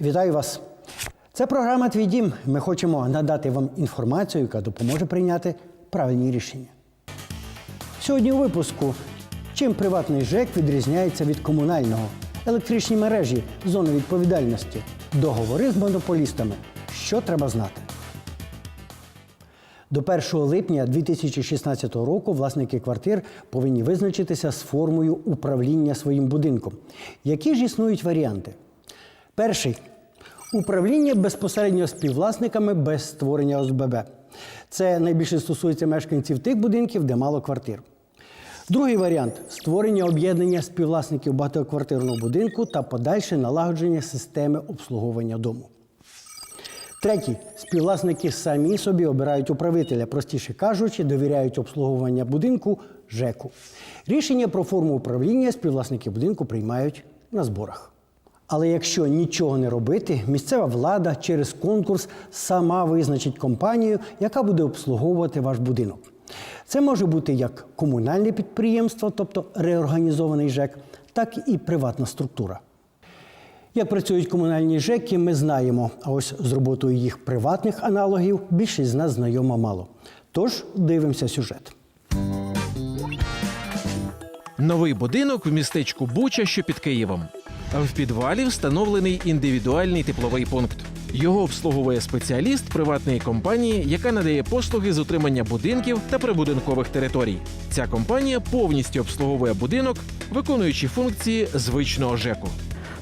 Вітаю вас! Це програма Твій дім. Ми хочемо надати вам інформацію, яка допоможе прийняти правильні рішення. Сьогодні у випуску чим приватний ЖЕК відрізняється від комунального, електричні мережі, зони відповідальності, договори з монополістами. Що треба знати? До 1 липня 2016 року власники квартир повинні визначитися з формою управління своїм будинком. Які ж існують варіанти? Перший управління безпосередньо співвласниками без створення ОСББ. Це найбільше стосується мешканців тих будинків, де мало квартир. Другий варіант створення об'єднання співвласників багатоквартирного будинку та подальше налагодження системи обслуговування дому. Третій співвласники самі собі обирають управителя, простіше кажучи, довіряють обслуговування будинку ЖЕКу. Рішення про форму управління співвласники будинку приймають на зборах. Але якщо нічого не робити, місцева влада через конкурс сама визначить компанію, яка буде обслуговувати ваш будинок. Це може бути як комунальне підприємство, тобто реорганізований ЖЕК, так і приватна структура. Як працюють комунальні ЖЕКи, ми знаємо. А ось з роботою їх приватних аналогів більшість з нас знайома мало. Тож дивимося сюжет. Новий будинок в містечку Буча, що під Києвом. В підвалі встановлений індивідуальний тепловий пункт. Його обслуговує спеціаліст приватної компанії, яка надає послуги з утримання будинків та прибудинкових територій. Ця компанія повністю обслуговує будинок, виконуючи функції звичного ЖЕКу.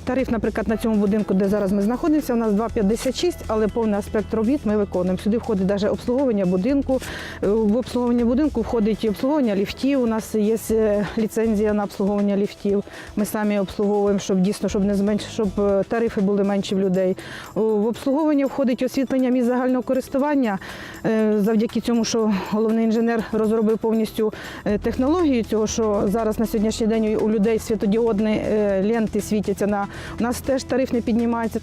Тариф, наприклад, на цьому будинку, де зараз ми знаходимося, у нас 2,56, але повний аспект робіт ми виконуємо. Сюди входить навіть обслуговування будинку. Е, В обслуговування будинку входить і обслуговування ліфтів. У нас є е, ліцензія на обслуговування ліфтів. Ми самі обслуговуємо, щоб дійсно щоб не зменш... щоб е, тарифи були менші в людей. В обслуговування входить освітлення місць загального користування. Завдяки цьому, що головний інженер розробив повністю технологію цього, що зараз на сьогоднішній день у людей світодіодні ленти світяться на у нас теж тариф не піднімається.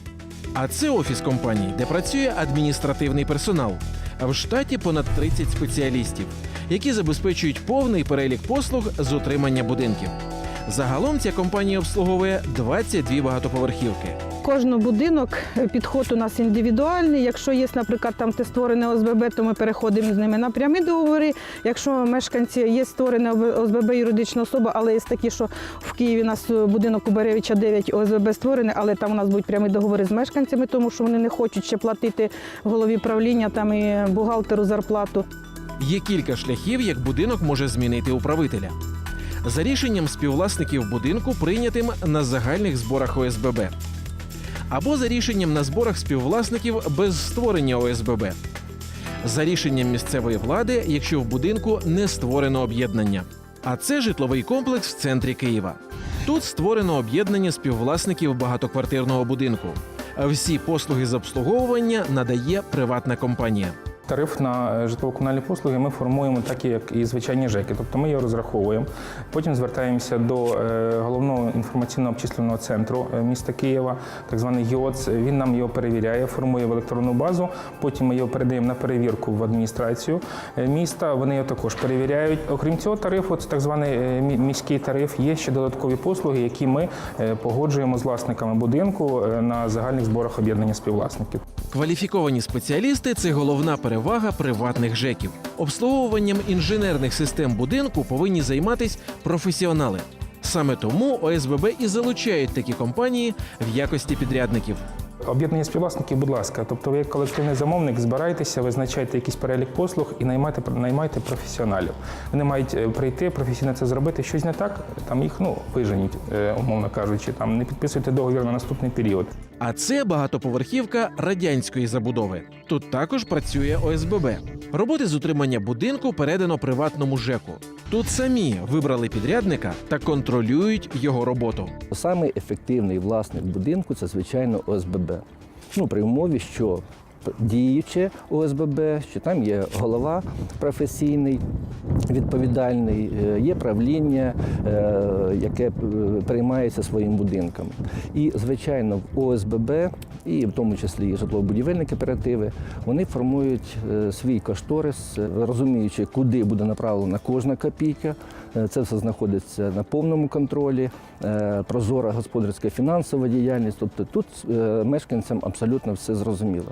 А це офіс компанії, де працює адміністративний персонал. А в штаті понад 30 спеціалістів, які забезпечують повний перелік послуг з утримання будинків. Загалом ця компанія обслуговує 22 багатоповерхівки. Кожен будинок е, підход у нас індивідуальний. Якщо є, наприклад, там де створене ОСББ, то ми переходимо з ними на прямі договори. Якщо мешканці є створене ОСББ юридична особа, але є такі, що в Києві у нас е, будинок у Беревича 9 ОСББ створене, але там у нас будуть прямі договори з мешканцями, тому що вони не хочуть ще платити голові правління там і бухгалтеру зарплату. Є кілька шляхів, як будинок може змінити управителя. За рішенням співвласників будинку, прийнятим на загальних зборах ОСББ. Або за рішенням на зборах співвласників без створення ОСББ. За рішенням місцевої влади, якщо в будинку не створено об'єднання. А це житловий комплекс в центрі Києва. Тут створено об'єднання співвласників багатоквартирного будинку. Всі послуги з обслуговування надає приватна компанія. Тариф на е, житлово-комунальні послуги ми формуємо так, як і звичайні ЖЕКи. Тобто ми його розраховуємо. Потім звертаємося до е, головного інформаційного обчислювального центру е, міста Києва, так званий ГІОЦ. Він нам його перевіряє, формує в електронну базу. Потім ми його передаємо на перевірку в адміністрацію міста. Вони його також перевіряють. Окрім цього, тарифу, це так званий міський тариф. Є ще додаткові послуги, які ми погоджуємо з власниками будинку на загальних зборах об'єднання співвласників. Кваліфіковані спеціалісти це головна перевага приватних ЖЕКів. Обслуговуванням інженерних систем будинку повинні займатися професіонали. Саме тому ОСББ і залучають такі компанії в якості підрядників. Об'єднання співвласників, будь ласка, тобто ви як колективний замовник збирайтеся, визначайте якийсь перелік послуг і наймайте наймайте професіоналів. Вони мають е, прийти професійно це зробити. Щось не так, там їх ну виженіть, е, умовно кажучи, там не підписуйте договір на наступний період. А це багатоповерхівка радянської забудови. Тут також працює ОСББ. Роботи з утримання будинку передано приватному ЖЕКу. Тут самі вибрали підрядника та контролюють його роботу. Самий ефективний власник будинку це, звичайно, ОСББ. Ну, при умові, що діюче ОСББ, що там є голова професійний, відповідальний, е, є правління, е, яке е, приймається своїм будинком. І, звичайно, в ОСББ, і в тому числі і житлово-будівельні кооперативи, вони формують свій кошторис, розуміючи, куди буде направлена кожна копійка. Це все знаходиться на повному контролі, прозора господарська фінансова діяльність. Тобто тут мешканцям абсолютно все зрозуміло.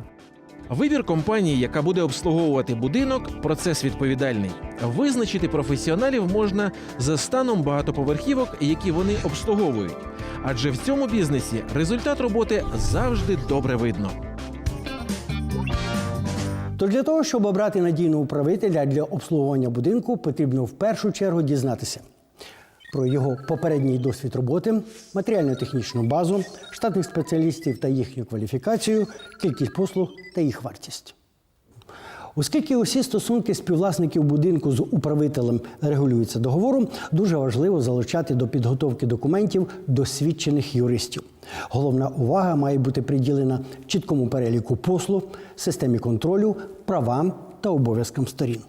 Вибір компанії, яка буде обслуговувати будинок, процес відповідальний. Визначити професіоналів можна за станом багатоповерхівок, які вони обслуговують. Адже в цьому бізнесі результат роботи завжди добре видно. Тож для того, щоб обрати надійного управителя для обслуговування будинку, потрібно в першу чергу дізнатися про його попередній досвід роботи, матеріально-технічну базу, штатних спеціалістів та їхню кваліфікацію, кількість послуг та їх вартість. Оскільки усі стосунки співвласників будинку з управителем регулюються договором, дуже важливо залучати до підготовки документів досвідчених юристів. Головна увага має бути приділена чіткому переліку послуг, системі контролю, правам та обов'язкам сторін.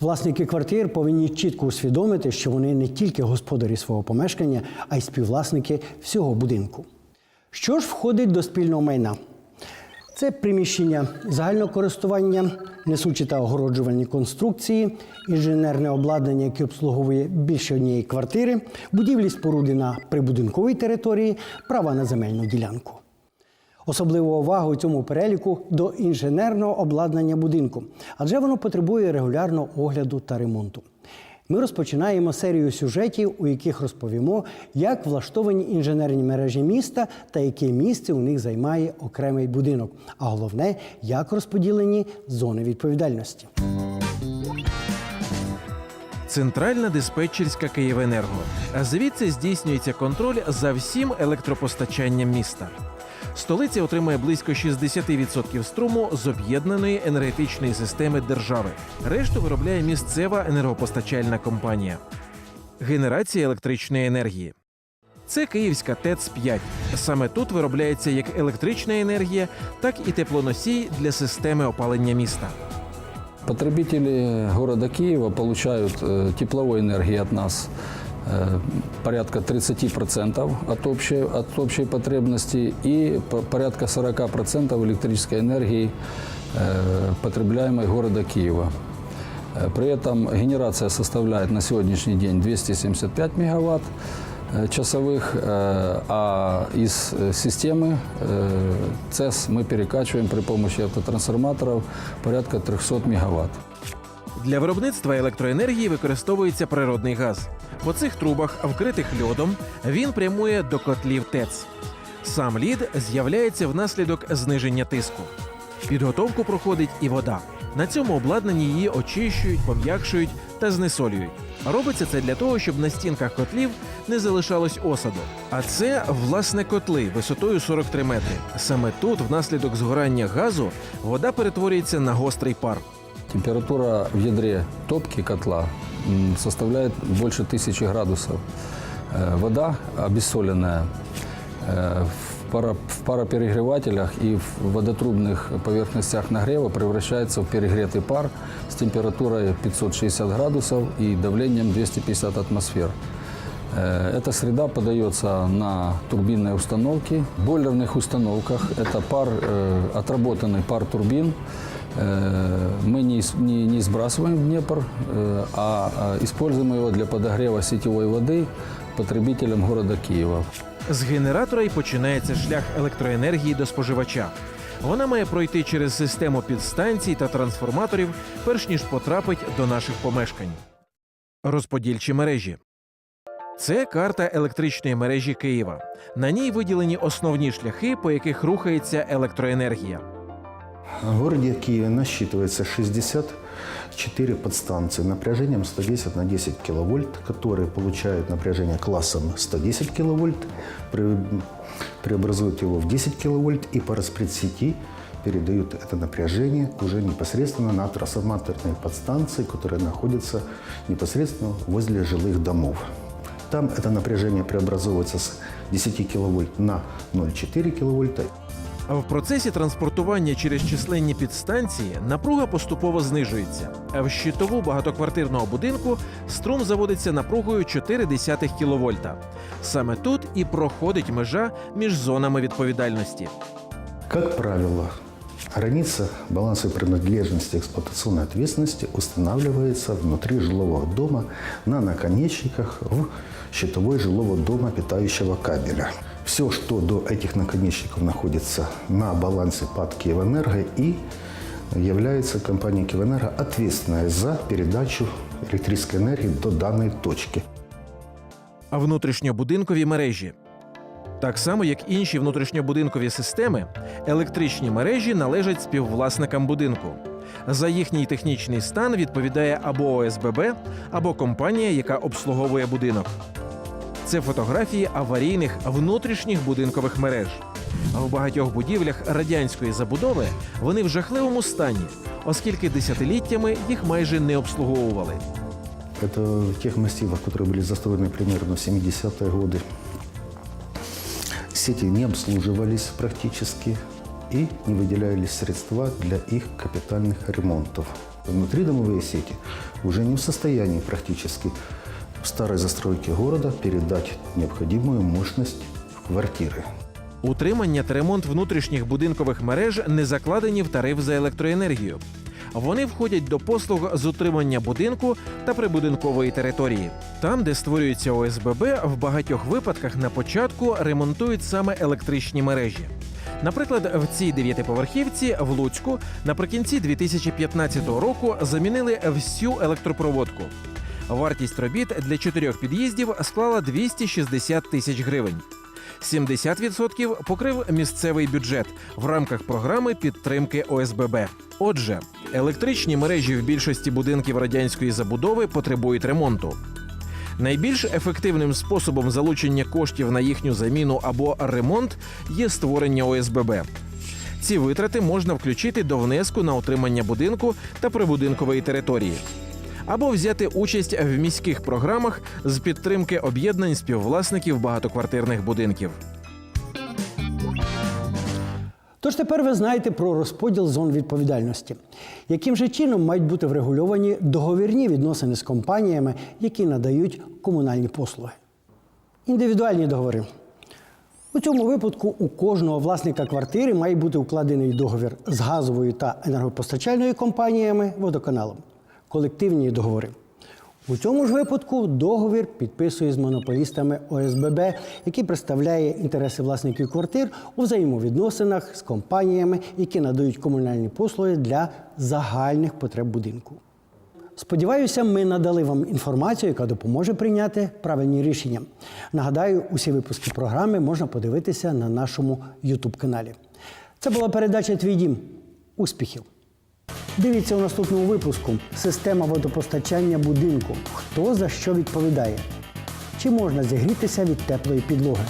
Власники квартир повинні чітко усвідомити, що вони не тільки господарі свого помешкання, а й співвласники всього будинку. Що ж входить до спільного майна? Це приміщення загального користування, несучі та огороджувальні конструкції, інженерне обладнання, яке обслуговує більше однієї квартири, будівлі споруди на прибудинковій території, права на земельну ділянку. Особливу увагу у цьому переліку до інженерного обладнання будинку, адже воно потребує регулярного огляду та ремонту. Ми розпочинаємо серію сюжетів, у яких розповімо, як влаштовані інженерні мережі міста та яке місце у них займає окремий будинок. А головне, як розподілені зони відповідальності. Центральна диспетчерська Київенерго. Звідси здійснюється контроль за всім електропостачанням міста Столиця отримує близько 60% струму з об'єднаної енергетичної системи держави. Решту виробляє місцева енергопостачальна компанія. Генерація електричної енергії. Це Київська ТЕЦ-5. Саме тут виробляється як електрична енергія, так і теплоносій для системи опалення міста. Потребители города Киева получают э, тепловой энергии от нас э, порядка 30% от общей, от общей потребности и по- порядка 40% электрической энергии, э, потребляемой города Киева. Э, При этом генерация составляет на сегодняшний день 275 мегаватт э, часовых, э, а из э, системы э, ЦЕС мы перекачиваем при помощи автотрансформаторов порядка 300 мегаватт. Для виробництва електроенергії використовується природний газ. По цих трубах, вкритих льодом, він прямує до котлів ТЕЦ. Сам лід з'являється внаслідок зниження тиску. Підготовку проходить і вода. На цьому обладнанні її очищують, пом'якшують та знесолюють. Робиться це для того, щоб на стінках котлів не залишалось осаду. А це власне котли висотою 43 метри. Саме тут, внаслідок згорання газу, вода перетворюється на гострий пар. Температура в ядре топки котла м, составляет больше тысячи градусов. Э, Вода обессоленная э, в, пара, в пароперегревателях и в водотрубных поверхностях нагрева превращается в перегретый пар с температурой 560 градусов и давлением 250 атмосфер. Э, Эта среда подается на турбинные установки. В бойлерных установках это пар, э, отработанный пар турбин. Э, Мы не, ис- не, не сбрасываем в Днепр, э, а а используем его для подогрева сетевой воды потребителям города Киева. З генератора й починається шлях електроенергії до споживача. Вона має пройти через систему підстанцій та трансформаторів, перш ніж потрапить до наших помешкань. Розподільчі мережі. Це карта електричної мережі Києва. На ній виділені основні шляхи, по яких рухається електроенергія. В городе Киеве насчитывается 64 подстанции напряжением 110 на 10 киловольт, которые получают напряжение классом 110 киловольт, пре- преобразуют его в 10 киловольт и по распредсети передают это напряжение уже непосредственно на трансформаторные подстанции, которые находятся непосредственно возле жилых домов. Там это напряжение преобразовывается с 10 киловольт на 0,4 киловольта В процесі транспортування через численні підстанції напруга поступово знижується. А в щитову багатоквартирного будинку струм заводиться напругою 0,4 кВт. Саме тут і проходить межа між зонами відповідальності. Как правило, граница баланса принадлежности эксплуатационной ответственности устанавливается внутри жилого дома на наконечниках в щитовой жилого дома питающего кабеля. Все, что до этих наконечников находится на балансе ПАД «Киевэнерго» и является компанией «Киевэнерго» ответственной за передачу электрической энергии до данной точки. а внутрішньобудинкові мережі. Так само, як інші внутрішньобудинкові системи, електричні мережі належать співвласникам будинку. За їхній технічний стан відповідає або ОСББ, або компанія, яка обслуговує будинок. Це фотографії аварійних внутрішніх будинкових мереж. А в багатьох будівлях радянської забудови вони в жахливому стані, оскільки десятиліттями їх майже не обслуговували. Это в тех массивах, которые были застроены примерно в 70-е годы. Сети не обслуживались практически и не выделялись средства для их капитальных ремонтов. Внутридомовые сети уже не в состоянии практически в старой застройке города передать необходимую мощность в квартиры. Утримання та ремонт внутрішніх будинкових мереж не закладені в тариф за електроенергію. Вони входять до послуг з утримання будинку та прибудинкової території. Там, де створюється ОСББ, в багатьох випадках на початку ремонтують саме електричні мережі. Наприклад, в цій дев'ятиповерхівці в Луцьку наприкінці 2015 року замінили всю електропроводку. Вартість робіт для чотирьох під'їздів склала 260 тисяч гривень. 70% покрив місцевий бюджет в рамках програми підтримки ОСББ. Отже, електричні мережі в більшості будинків радянської забудови потребують ремонту. Найбільш ефективним способом залучення коштів на їхню заміну або ремонт є створення ОСББ. Ці витрати можна включити до внеску на утримання будинку та прибудинкової території, або взяти участь в міських програмах з підтримки об'єднань співвласників багатоквартирних будинків. Тож тепер ви знаєте про розподіл зон відповідальності. Яким же чином мають бути врегульовані договірні відносини з компаніями, які надають комунальні послуги? Індивідуальні договори. У цьому випадку у кожного власника квартири має бути укладений договір з газовою та енергопостачальною компаніями водоканалом. Колективні договори. У цьому ж випадку договір підписує з монополістами ОСББ, який представляє інтереси власників квартир у взаємовідносинах з компаніями, які надають комунальні послуги для загальних потреб будинку. Сподіваюся, ми надали вам інформацію, яка допоможе прийняти правильні рішення. Нагадаю, усі випуски програми можна подивитися на нашому youtube каналі Це була передача Твій дім. Успіхів! Дивіться у наступному випуску система водопостачання будинку. Хто за що відповідає? Чи можна зігрітися від теплої підлоги?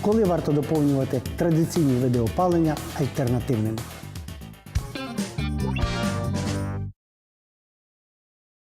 Коли варто доповнювати традиційні види опалення альтернативними?